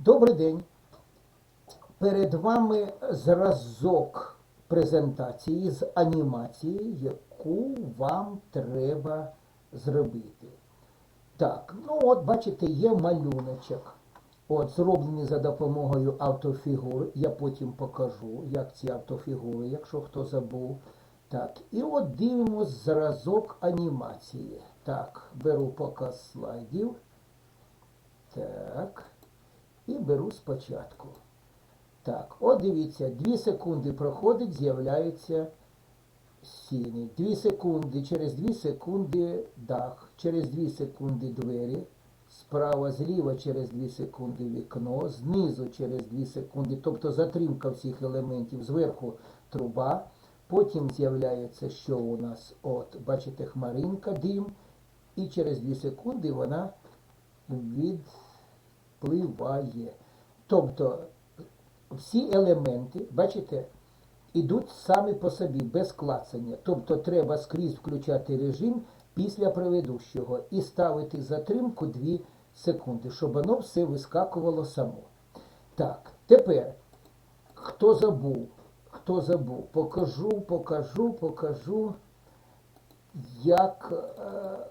Добрий день. Перед вами зразок презентації з анімації, яку вам треба зробити. Так, ну от бачите, є малюночок. От, зроблений за допомогою автофігур. Я потім покажу, як ці автофігури, якщо хто забув. Так, і от дивимось зразок анімації. Так, беру показ слайдів. Так. І беру спочатку. Так, от дивіться, 2 секунди проходить, з'являється сіні. 2 секунди, через 2 секунди дах, через 2 секунди двері, справа, зліва через 2 секунди вікно, знизу через 2 секунди, тобто затримка всіх елементів, зверху труба. Потім з'являється, що у нас, от, бачите, хмаринка, дим, і через 2 секунди вона відпливає. Тобто всі елементи, бачите, ідуть самі по собі, без клацання. Тобто треба скрізь включати режим після предыдущого і ставити затримку 2 секунди, щоб воно все вискакувало само. Так, тепер, хто забув, хто забув, покажу, покажу, покажу, як. е,